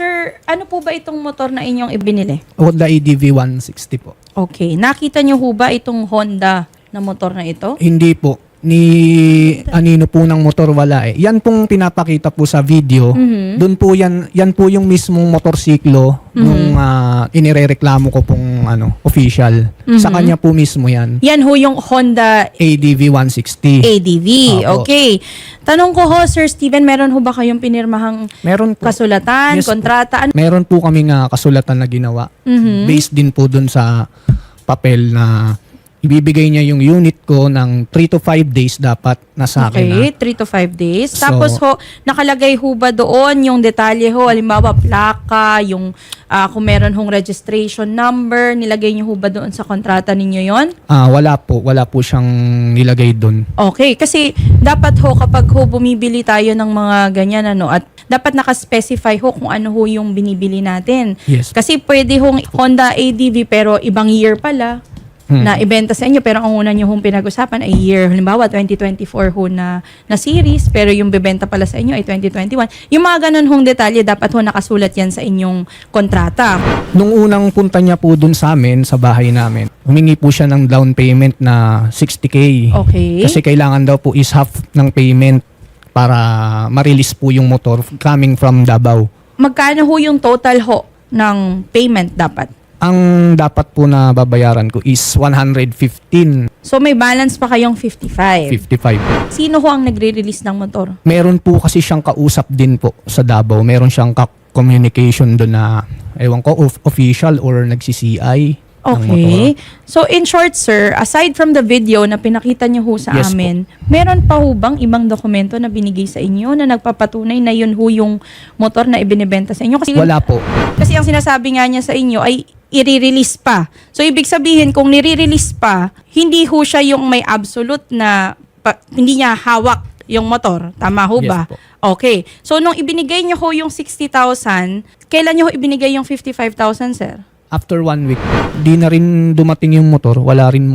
Sir, ano po ba itong motor na inyong ibinili? Honda ADV 160 po. Okay. Nakita niyo ho ba itong Honda na motor na ito? Hindi po. Ni anino po ng motor wala eh. Yan pong pinapakita po sa video. Mhm. Doon po yan, yan po yung mismong motorsiklo nung ah, inirereklamo ko pong ano, official. Sa Mhm. kanya po mismo yan. Yan ho yung Honda ADV 160. ADV. Opo. Okay. Tanong ko ho, Sir Steven, meron ho ba kayong pinirmahang Meron po. kasulatan, Yes kontrata? Ano? Meron po kami nga kasulatan na ginawa. Mhm. Based din po dun sa papel na ibibigay niya yung unit ko ng 3 to 5 days dapat na sa akin na. Okay, 3 to 5 days. So- Tapos ho, nakalagay ho ba doon yung detalye ho, halimbawa plaka, yung ah, kung meron hong registration number, nilagay niyo ho ba doon sa kontrata ninyo yon? Ah, wala po, wala po siyang nilagay dun. Okay, kasi dapat ho kapag ho bumibili tayo ng mga ganyan ano at dapat naka-specify ho kung ano ho yung binibili natin. Yes. Kasi pwede hong Honda ADV pero ibang year pala Hmm. na ibenta sa inyo pero ang una nyo hong pinag-usapan ay year halimbawa 2024 ho na, na series pero yung bebenta pala sa inyo ay 2021. Yung mga ganun hong detalye dapat ho nakasulat yan sa inyong kontrata. Nung unang punta niya po dun sa amin, sa bahay namin, humingi po siya ng down payment na 60k. Okay. Kasi kailangan daw po is half ng payment para ma-release po yung motor coming from Davao. Magkano ho yung total ho ng payment dapat? Ang dapat po na babayaran ko is 115, So may balance pa kayong 55. 55. Sino ho ang nagre-release ng motor? Meron po kasi siyang kausap din po sa Davao. Meron siyang ka-communication doon na, ewan ko, of- official or nagsi-CI. Okay. So in short sir, aside from the video na pinakita niyo ho sa Yes po. amin, meron pa ho bang ibang dokumento na binigay sa inyo na nagpapatunay na yun ho yung motor na ibinebenta sa inyo? Kasi, Wala po. kasi ang sinasabi nga niya sa inyo ay i-release pa. So ibig sabihin kung nire-release pa, hindi ho siya yung may absolute na pa- hindi niya hawak yung motor. Tama ho Yes ba? po. Okay. So nung ibinigay niyo ho yung 60,000, kailan niyo ho ibinigay yung 55,000, sir? After one week, di na rin dumating yung motor. Wala rin,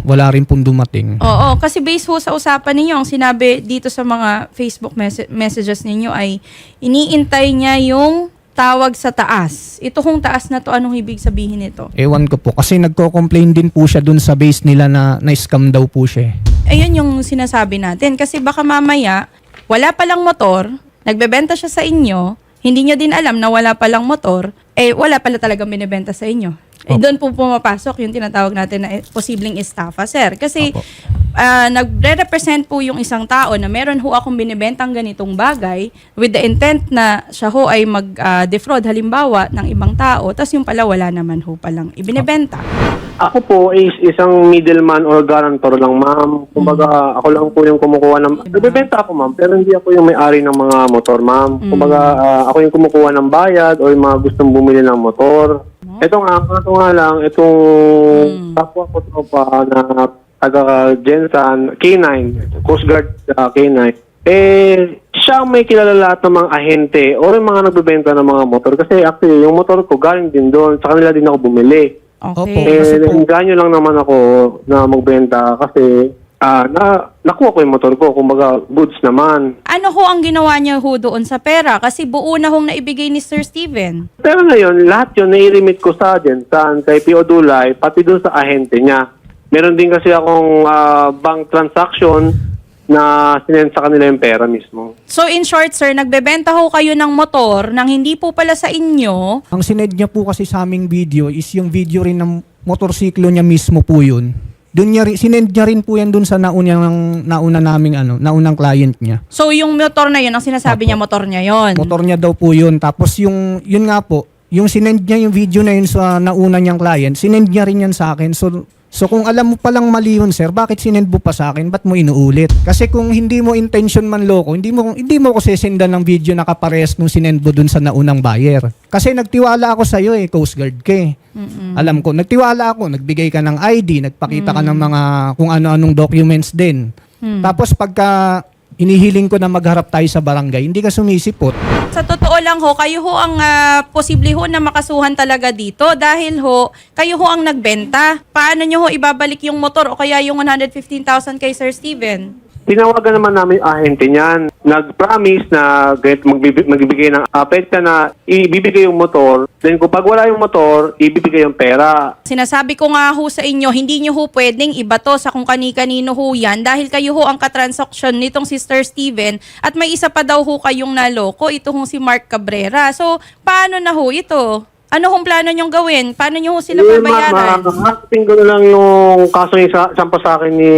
wala rin pong dumating. Oo, kasi based ho sa usapan ninyo, ang sinabi dito sa mga Facebook mes- messages ninyo ay iniintay niya yung tawag sa taas. Ito hong taas na to, anong ibig sabihin nito? Ewan ko po. Kasi nagko-complain din po siya dun sa base nila na na-scam daw po siya. eh. Ayun yung sinasabi natin. Kasi baka mamaya, wala palang motor, nagbebenta siya sa inyo, hindi nyo din alam na wala palang motor, eh wala pala talagang binibenta sa inyo. Eh, Opo. doon po pumapasok yung tinatawag natin na posibleng estafa, sir. Kasi Opo. ah, nagre-represent po yung isang tao na meron ho akong binibentang ganitong bagay with the intent na siya ho ay mag-defraud halimbawa ng ibang tao, tapos yung pala wala naman ho palang ibinibenta. Ako po is isang middleman or guarantor lang, ma'am. Kumbaga, ako lang po yung kumukuha ng... Nagbebenta ako, ma'am, pero hindi ako yung may-ari ng mga motor, ma'am. Kumbaga, ah, ako yung kumukuha ng bayad o yung mga gustong bumili ng motor. Ito nga, ito nga lang, itong kapwa ko tropa na taga Gensan, K9, Coast Guard ah, K9, eh, siya ang may kilala lahat ng mga ahente o yung mga nagbebenta ng mga motor. Kasi actually, yung motor ko galing din doon. Sa kanila din ako bumili. Opo. Okay. Kasi Eh, po- nainganyo lang naman ako na magbenta kasi ah na, nakuha ko yung motor ko. Kumbaga, goods naman. Ano ho ang ginawa niya ho doon sa pera? Kasi buo na hong naibigay ni Sir Steven. Pero ngayon, lahat yun nai-remit ko sa Gensan, kay P.O. Dulay, pati doon sa ahente niya. Meron din kasi akong ah, bank transaction na sinend sa kanila yung pera mismo. So in short sir, nagbebenta ho kayo ng motor nang hindi po pala sa inyo. Ang sined niya po kasi sa aming video is yung video rin ng motorsiklo niya mismo po yun. Doon niya rin, sinend niya rin po yan doon sa naunang, nauna naming ano, naunang client niya. So yung motor na yun, ang sinasabi Opo. niya motor niya yon. Motor niya daw po yun. Tapos yung, yun nga po, yung sinend niya yung video na yun sa nauna niyang client, sinend niya rin yan sa akin. So, so kung alam mo palang mali yun, sir, bakit sinend mo pa sa akin? Ba't mo inuulit? Kasi kung hindi mo intention man loko, hindi mo, hindi mo ko sesendan ng video na kapares nung sinend mo dun sa naunang buyer. Kasi nagtiwala ako sa iyo eh, Coast Guard ka eh. Alam ko, nagtiwala ako, nagbigay ka ng ID, nagpakita ka ng mga kung ano-anong documents din. Tapos pagka inihiling ko na magharap tayo sa barangay, hindi ka sumisipot. Sa totoo lang ho, kayo ho ang ah, posible ho na makasuhan talaga dito dahil ho, kayo ho ang nagbenta. Paano nyo ho ibabalik yung motor o kaya yung 115,000 kay Sir Steven? Tinawagan naman namin yung ahente niyan. Nag-promise na get, magbibig, magbibigay ng apekta na ibibigay yung motor. Then kung pag wala yung motor, ibibigay yung pera. Sinasabi ko nga ho sa inyo, hindi nyo ho pwedeng ibato sa kung kani-kanino ho yan dahil kayo ho ang katransaksyon nitong Sister Steven at may isa pa daw ho kayong naloko, ito hong si Mark Cabrera. So, paano na ho ito? Ano hong plano nyong gawin? Paano nyo ho sila Eh, babayaran? ma- ma- ko na lang yung kaso yung sa, sampa sa akin ni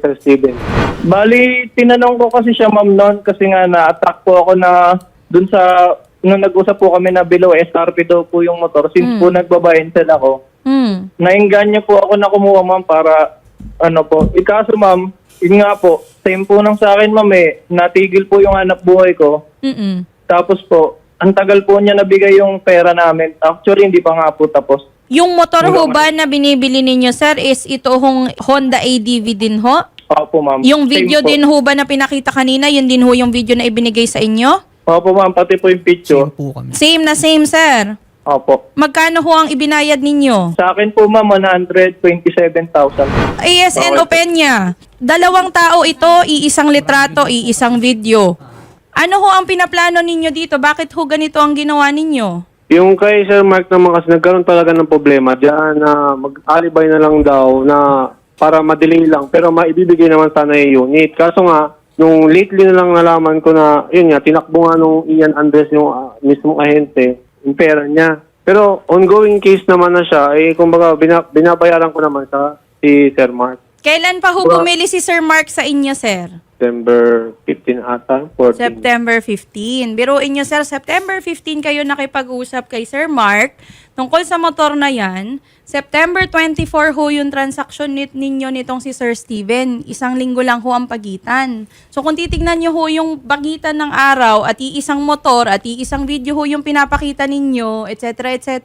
Sir Steven. Bali, tinanong ko kasi siya ma'am noon kasi nga na-attack po ako na dun sa, nung nag-usap po kami na below SRP daw po yung motor. Since po nagbabayin sila ako, Hmm. nainganyo po ako na kumuha ma'am para ano po. Ikaso ma'am, yun nga po, same po nang sa akin ma'am eh, natigil po yung hanap buhay ko. Mm-mm. Tapos po, ang tagal po niya nabigay yung pera namin. Actually, hindi pa nga po tapos. Yung motor ho ba na binibili ninyo, sir, is ito hong Honda ADV din ho? Opo ma'am. Yung Same video po. din ho ba na pinakita kanina, yun din ho yung video na ibinigay sa inyo? Opo ma'am, pati po yung picture. Same po kami. Same na same, sir. Opo. Magkano ho ang ibinayad ninyo? Sa akin po ma'am, 127,000. ASN Okay. Openya, dalawang tao ito, iisang litrato, iisang video. Ano ho ang pinaplano ninyo dito? Bakit ho ganito ang ginawa ninyo? Yung kay Sir Mark naman kasi nagkaroon talaga ng problema diyan na mag-alibay na lang daw na para madelay lang pero maibibigay naman sana yung unit. Kaso nga, nung lately na lang nalaman ko na, yun nga, tinakbo nga nung Ian Andres yung ah, mismong ahente, yung pera niya. Pero ongoing case naman na siya, eh kumbaga bina- binabayaran ko naman sa si Sir Mark. Kailan pa ho bumili si Sir Mark sa inyo, sir? September 15 ata, 14. September 15. Biruin nyo, sir, September 15 kayo nakipag-usap kay Sir Mark tungkol sa motor na yan. September 24 ho yung transaction nit ninyo nitong si Sir Steven. Isang linggo lang ho ang pagitan. So kung titignan nyo ho yung pagitan ng araw at iisang motor at iisang video ho yung pinapakita ninyo, etc. etc.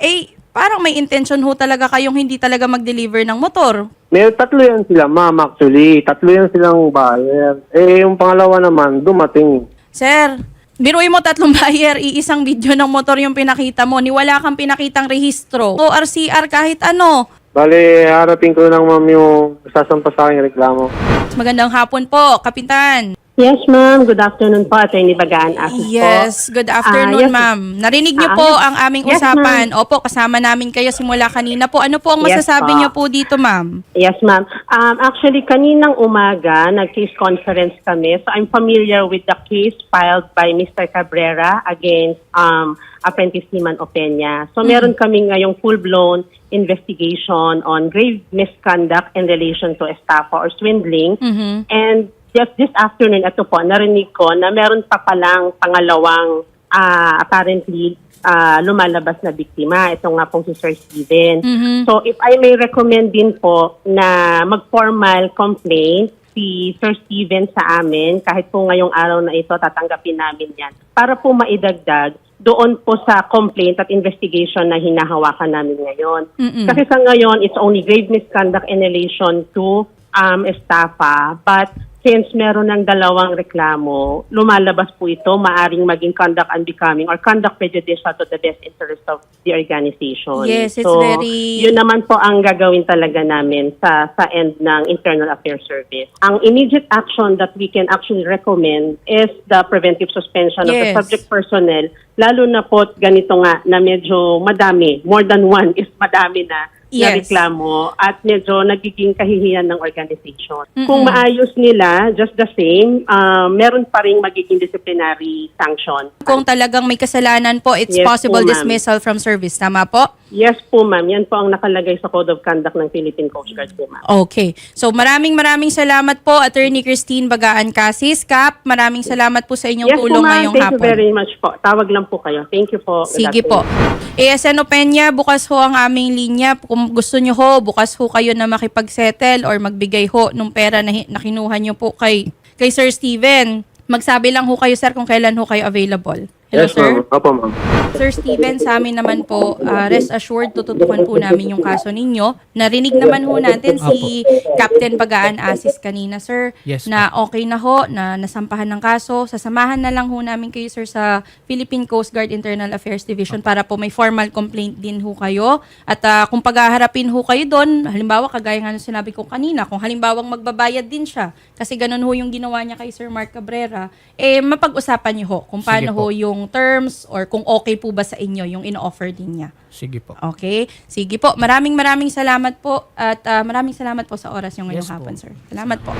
eh parang may intention ho talaga kayong hindi talaga mag-deliver ng motor. May tatlo yan sila, ma'am, actually. Tatlo yan silang buyer. Eh, yung pangalawa naman, dumating. Sir, biruin mo tatlong buyer, iisang video ng motor yung pinakita mo, ni wala kang pinakitang rehistro. O RCR kahit ano. Bale, harapin ko lang, ma'am, yung sasampa sa akin reklamo. Magandang hapon po, Kapitan. Yes, ma'am. Good afternoon po, Attorney Bagaan Asis Yes, po. good afternoon, Ah, yes. ma'am. Narinig niyo Ah, po ang aming Yes, usapan. Opo, kasama namin kayo simula kanina po. Ano po ang Yes, masasabi po. niyo po dito, ma'am? Yes, ma'am. Um, actually, kaninang umaga, nag-case conference kami. So, I'm familiar with the case filed by Mr. Cabrera against um, Apprentice Niman Opeña. So, meron kami ngayong full-blown investigation on grave misconduct in relation to estafa or swindling. Mhm. And just this afternoon, ito po, narinig ko na meron pa palang pangalawang ah, apparently ah, lumalabas na biktima. Ito nga pong si Sir Steven. Mhm. So if I may recommend din po na mag-formal complaint si Sir Steven sa amin, kahit po ngayong araw na ito, tatanggapin namin yan, para po maidagdag doon po sa complaint at investigation na hinahawakan namin ngayon. Mm-mm. Kasi sa ngayon, it's only grave misconduct in relation to um, estafa. But since meron ng dalawang reklamo, lumalabas po ito, maaring maging conduct unbecoming or conduct prejudicial to the best interest of the organization. Yes, it's so, very- Yun naman po ang gagawin talaga namin sa, sa end ng Internal Affairs Service. Ang immediate action that we can actually recommend is the preventive suspension of the Yes. subject personnel, lalo na po ganito nga na medyo madami, more than one is madami na na Yes. reklamo at medyo nagiging kahihiyan ng organization. Mm-mm. Kung maayos nila, just the same, uh, meron pa rin magiging disciplinary sanction. Kung talagang may kasalanan po, it's Yes possible po, dismissal from service. Tama po? Yes po ma'am, yan po ang nakalagay sa Code of Conduct ng Philippine Coast Guard po ma'am. Okay. So maraming maraming salamat po, Attorney Christine Bagaan Casis. Kap, maraming salamat po sa inyong yes po tulong ma'am, ngayong thank hapon. you very much po. Tawag lang po kayo. Thank you po. Good Sige po. afternoon. ASN Openya, bukas ho ang aming linya. Kung gusto nyo ho, bukas ho kayo na makipag-settle or magbigay ho nung pera na, hi- na kinuha nyo po kay, kay Sir Steven. Magsabi lang ho kayo, sir, kung kailan ho kayo available. Hello, yes, sir. ma'am. Opo, ma'am. Sir Steven, sa amin naman po, ah, rest assured, tututukan po namin yung kaso ninyo. Narinig naman ho natin si Captain Pagaan Asis kanina, sir, Yes, na okay na ho, na nasampahan ng kaso. Sasamahan na lang ho namin kayo, sir, sa Philippine Coast Guard Internal Affairs Division para po may formal complaint din ho kayo. At ah, kung paghaharapin ho kayo doon, halimbawa, kagaya nga ng sinabi ko kanina, kung halimbawang magbabayad din siya, kasi ganun ho yung ginawa niya kay Sir Mark Cabrera, eh, mapag-usapan niyo ho kung paano po. ho yung terms or kung okay po ba sa inyo yung in-offer din niya. Sige po. Okay? Sige po. Maraming maraming salamat po at ah, maraming salamat po sa oras yung ngayong Yes po. hapon, sir. Salamat po.